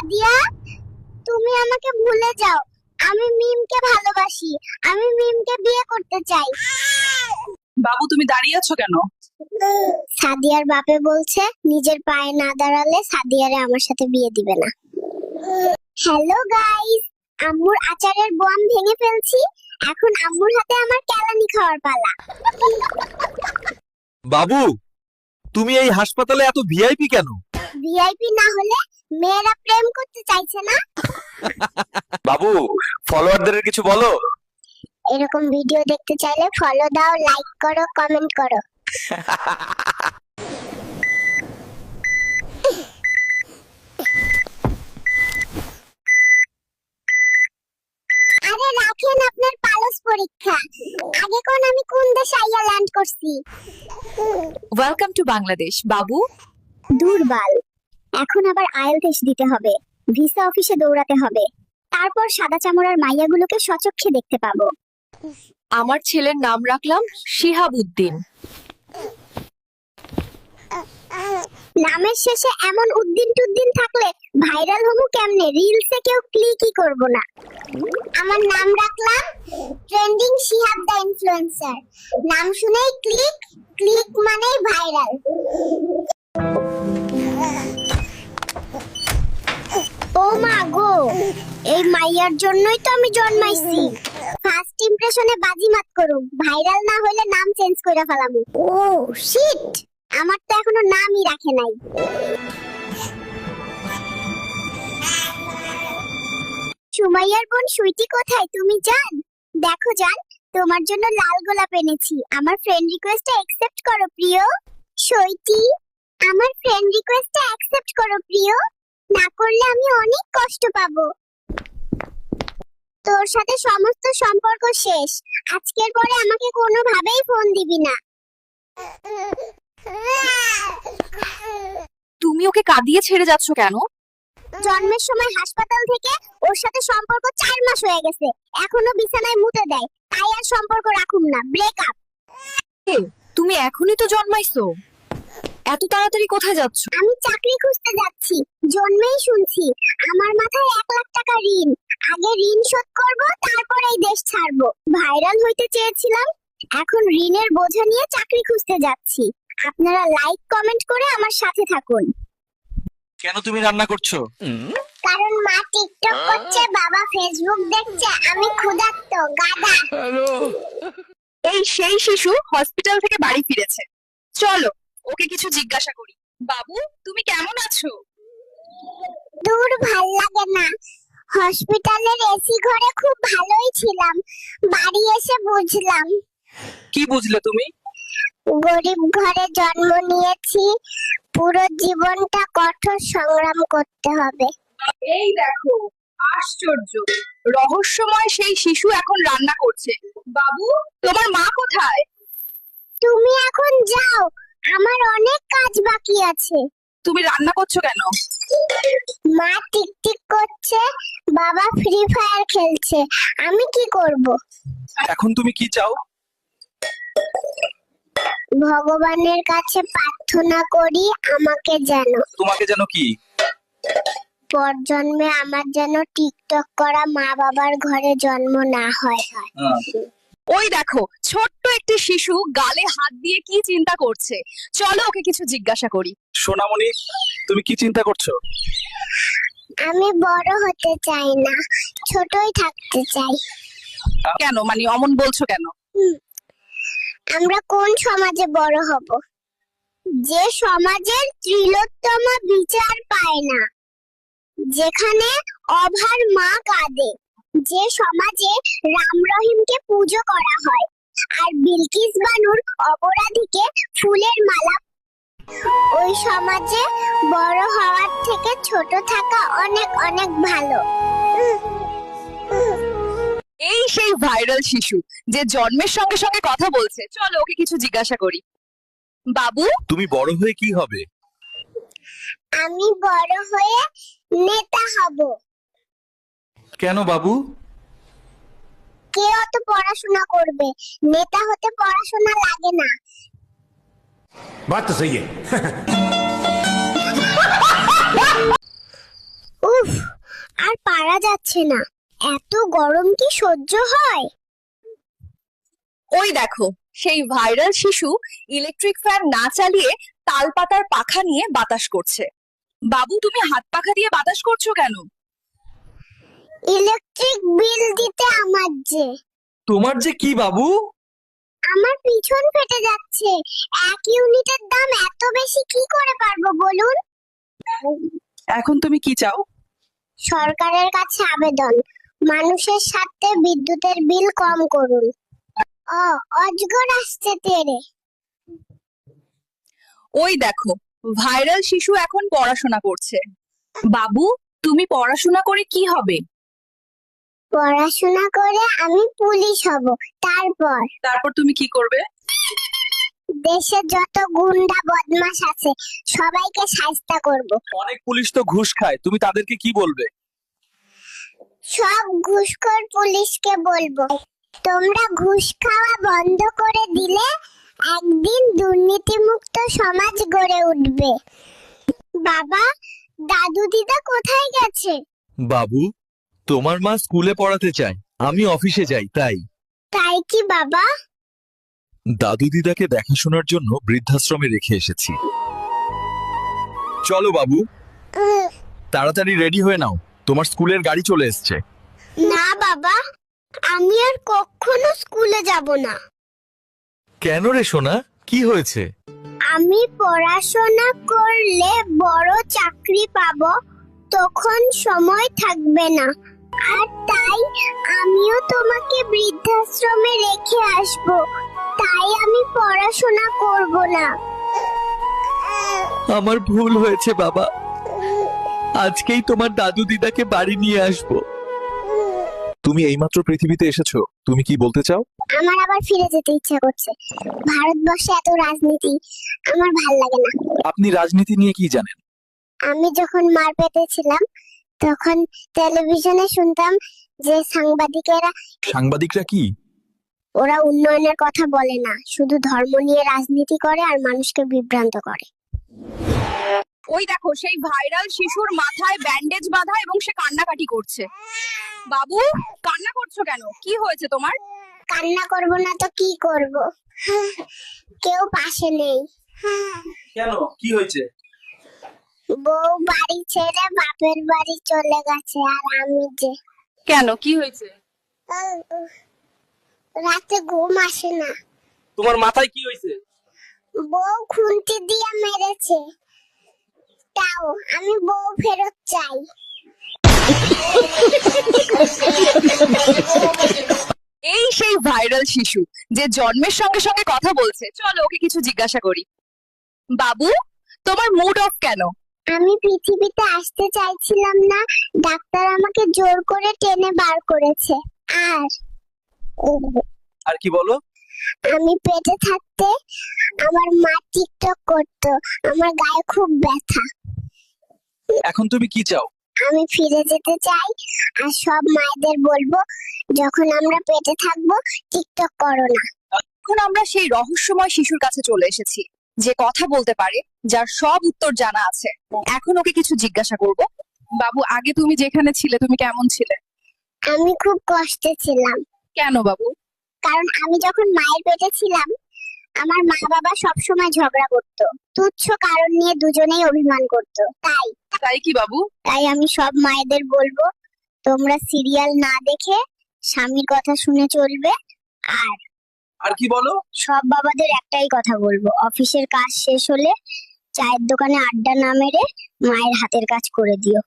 সাদিয়া তুমি আমাকে ভুলে যাও। আমি মিমকে ভালোবাসি। আমি মিমকে বিয়ে করতে চাই। বাবু তুমি দাঁড়িয়ে আছো কেন? সাদিয়ার বাপে বলছে নিজের পায়ে না দাঁড়ালে সাদিয়ারে আমার সাথে বিয়ে দিবে না। হ্যালো গাইস আম্মুর আচারের বম ভেঙে ফেলছি। এখন আম্মুর হাতে আমার কেলানি খাওয়ার পালা। বাবু তুমি এই হাসপাতালে এত ভিআইপি কেন? ভিআইপি না হলে মেয়েরা প্রেম করতে চাইছে না? বাবু ফলোয়ারদের কিছু বলো। এরকম ভিডিও দেখতে চাইলে ফলো দাও লাইক করো কমেন্ট করো। আরে রাখেন আপনার পালস পরীক্ষা। আগে কোন আমি কোন দেশে আইয়া ল্যান্ড করছি? ওয়েলকাম টু বাংলাদেশ বাবু দুর্বল। এখন আবার আইএলটিএস দিতে হবে ভিসা অফিসে দৌড়াতে হবে। তারপর সাদা চামড়ার মাইয়াগুলোকে সচক্ষে দেখতে পাবো। আমার ছেলের নাম রাখলাম শিহাবুদ্দিন। নামের শেষে এমন উদ্দিন টুদ্দিন থাকলে ভাইরাল হব কেমনে? রিলসে কেউ ক্লিকই করব না। আমার নাম রাখলাম ট্রেন্ডিং শিহাব দা ইনফ্লুয়েন্সার নাম শুনেই ক্লিক ক্লিক মানেই ভাইরাল এই মাইয়ার জন্যই তো আমি জন্মাইছি। ফার্স্ট ইমপ্রেশনে বাজিমাত করুম। ভাইরাল না হলে নাম চেঞ্জ করে ফেলামু। ও শিট আমার তো এখনও নামই রাখে নাই। সুমাইয়ার বোন সুইটি কোথায়? তুমি জান? দেখো জান তোমার জন্য লাল গোলাপ এনেছি। আমার ফ্রেন্ড রিকোয়েস্টটা অ্যাকসেপ্ট করো প্রিয়। সইটি আমার ফ্রেন্ড রিকোয়েস্টটা অ্যাকসেপ্ট করো প্রিয়। না করলে আমি অনেক কষ্ট পাবো। তোর সাথে সমস্ত সম্পর্ক শেষ। আজকের পরে আমাকে কোনোভাবেই ফোন দিবি না। তুমি ওকে কাঁদিয়ে ছেড়ে যাচ্ছ কেন? জন্মের সময় হাসপাতাল থেকে ওর সাথে সম্পর্ক চার মাস হয়ে গেছে। এখনও বিছানায় মুতে দেয়। তাই আর সম্পর্ক রাখুম না। ব্রেকআপ তুমি এখনই তো জন্মাইছো। এত তাড়াতাড়ি কোথায় যাচ্ছ? আমি চাকরি খুঁজতে যাচ্ছি। জন্মেই শুনছি আমার মাথায় এক লাখ টাকা ঋণ। আগে ঋণ শোধ করব তারপর এই দেশ ছাড়বো। ভাইরাল হইতে চেয়েছিলাম এখন ঋণের বোঝা নিয়ে চাকরি খুঁজতে যাচ্ছি। আপনারা লাইক কমেন্ট করে আমার সাথে থাকুন। কেন তুমি রান্না করছ? কারণ মা টিকটক করছে বাবা ফেসবুক দেখছে আমি ক্ষুধার্ত গাদা এই সেই শিশু হসপিটাল থেকে বাড়ি ফিরেছে। চলো ওকে কিছু জিজ্ঞাসা করি। বাবু তুমি কেমন আছো? দূর ভালো লাগে না। হসপিটালের এসি ঘরে খুব ভালোই ছিলাম। বাড়ি এসে বুঝলাম। কি বুঝলে তুমি? গরিব ঘরে জন্ম নিয়েছি। পুরো জীবনটা কঠোর সংগ্রাম করতে হবে। এই দেখো আশ্চর্য। রহস্যময় সেই শিশু এখন রান্না করছে। বাবু তোমার মা কোথায়? তুমি এখন যাও। আমার অনেক কাজ বাকি আছে। তুমি রান্না করছ কেন? মা টিকটিক করছে বাবা ফ্রি ফায়ার খেলছে। আমি কি করব? এখন তুমি কি চাও? ভগবানের কাছে প্রার্থনা করি আমাকে যেন। তোমাকে যেন কি? পর জন্মে আমার যেন টিকটক করা মা বাবার ঘরে জন্ম না হয়। হয়। ওই দেখো ছোট্ট একটি শিশু গালে হাত দিয়ে কি চিন্তা করছে? চলো ওকে কিছু জিজ্ঞাসা করি। সোনামণি তুমি কি চিন্তা করছ? আমি বড় হতে চাই না ছোটই থাকতে চাই। কেন? মানে অমন বলছো কেন? আমরা কোন সমাজে বড় হব? যে সমাজের ত্রিলোত্তম বিচার পায় না যেখানে অভার মা কাঁদে। যে সমাজে রাম রহিমকে পুজো করা হয় আর বিলকিস বানুর অপরাধীকে ফুলের মালা। ওই সমাজে বড় হওয়ার থেকে ছোট থাকা অনেক অনেক ভালো। এই সেই ভাইরাল শিশু যে জন্মের সঙ্গে সঙ্গে কথা বলছে। চলো ওকে কিছু জিজ্ঞাসা করি। বাবু? তুমি বড় হয়ে কি হবে? আমি বড় হয়ে নেতা হব। কেন বাবু? কে অত পড়াশোনা করবে নেতা হতে পড়াশোনা লাগে না। বাত তো সহি উফ আর পারা যাচ্ছে না। এত গরম কি সহ্য হয়? ওই দেখো সেই ভাইরাল শিশু ইলেকট্রিক ফ্যান না চালিয়ে তালপাতার পাখা নিয়ে বাতাস করছে। বাবু তুমি হাত পাখা দিয়ে বাতাস করছ কেন? ইলেকট্রিক বিল দিতে আমার যে। তোমার যে কি বাবু? আমার পিছন ফেটে যাচ্ছে। এক ইউনিটের দাম এত বেশি কি করে পারব বলুন? এখন তুমি কি চাও? সরকারের কাছে আবেদন। মানুষের সাথে বিদ্যুতের বিল কম করুন। ও অজগর আসছে তেরে। ওই দেখো ভাইরাল শিশু এখন পড়াশোনা করছে। বাবু তুমি পড়াশোনা করে কি হবে? পড়াশোনা করে আমি পুলিশ হব। তারপর? তারপর তুমি কি করবে? দেশে যত গুন্ডা বদমাশ আছে সবাইকে সাজতা করব। অনেক পুলিশ তো ঘুষ খায় তুমি তাদেরকে কি বলবে? সব ঘুষখোর পুলিশকে বলব। তোমরা ঘুষ খাওয়া বন্ধ করে দিলে একদিন দুর্নীতিমুক্ত সমাজ গড়ে উঠবে। বাবা দাদু দিদা কোথায় গেছে? বাবু তোমার মা স্কুলে পড়াতে চায়। আমি অফিসে যাই তাই। তাই কি বাবা? দাদু দিদাকে দেখাশোনার জন্য বৃদ্ধাশ্রমে রেখে এসেছি। চলো বাবু তাড়াতাড়ি রেডি হয়ে নাও। তোমার স্কুলের গাড়ি চলে এসছে। না বাবা আমি আর কখনো স্কুলে যাব না। কেন রে সোনা? কি হয়েছে? আমি পড়াশোনা করলে বড় চাকরি পাবো তখন সময় থাকবে না। আর তাই আমিও তোমাকে বৃদ্ধাশ্রমে রেখে আসব। তাই আমি পড়াশোনা করব না। আমার ভুল হয়েছে বাবা। আজকেই তোমার দাদু দিদাকে বাড়ি নিয়ে আসব। তুমি এইমাত্র পৃথিবীতে এসেছ তুমি কি বলতে চাও? আমার আবার ফিরে যেতে ইচ্ছা করছে। ভারতবর্ষে এত রাজনীতি আমার ভালো লাগে না। আপনি রাজনীতি নিয়ে কি জানেন? আমি যখন মার পেটে ছিলাম তখন টেলিভিশনে শুনতাম যে সাংবাদিকেরা সাংবাদিকরা কি? ওরা উন্নয়নের কথা বলে না শুধু ধর্ম নিয়ে রাজনীতি করে আর মানুষকে বিভ্রান্ত করে। ওই দেখো সেই ভাইরাল শিশুর মাথায় ব্যান্ডেজ বাঁধা এবং সে কান্নাকাটি করছে। বাবু কান্না করছ কেন? কি হয়েছে তোমার? কান্না করব না তো কি করব? কেউ পাশে নেই। কেন? কি হয়েছে? বউ বাড়ি ছেড়ে বাপের বাড়ি চলে গেছে আর আমি যে। কেন? কি হয়েছে? রাতে ঘুম আসে না। তোমার মাথায় কি হয়েছে? বউ খুন্তি দিয়ে মেরেছে। তাও আমি বউ ফেরত চাই। এই সেই ভাইরাল শিশু যে জন্মের সঙ্গে সঙ্গে কথা বলছে। চলো ওকে কিছু জিজ্ঞাসা করি। বাবু তোমার মুড অফ কেন? আমি পৃথিবীতে আসতে চাইছিলাম না ডাক্তার আমাকে জোর করে টেনে বার করেছে। আর আর কি বলো? আমি পেটে থাকতে আমার মা টিকটক করতো আমার গায়ে খুব ব্যথা। এখন তুমি কি চাও? আমি ফিরে যেতে চাই আর সব মায়েদের বলব যখন আমরা পেটে থাকব টিকটক করো না। এখন আমরা সেই রহস্যময় শিশুর কাছে চলে এসেছি। যে কথা বলতে পারে যার সব উত্তর জানা আছে। এখন ওকে কিছু জিজ্ঞাসা করব। বাবু আগে তুমি যেখানে ছিলে তুমি কেমন ছিলে? আমি খুব কষ্টে ছিলাম। কেন বাবু? কারণ আমি যখন মায়ের পেটে ছিলাম আমার মা বাবা সব সময় ঝগড়া করতো। তুচ্ছ কারণ নিয়ে দুজনেই অভিমান করতো। তাই তাই কি বাবু? তাই আমি সব মায়েদের বলব তোমরা সিরিয়াল না দেখে স্বামীর কথা শুনে চলবে আর আর কি বলো? সব বাবাদের একটাই কথা বলব। অফিসের কাজ শেষ হলে চায়ের দোকানে আড্ডা না মেরে মায়ের হাতের কাজ করে দিও।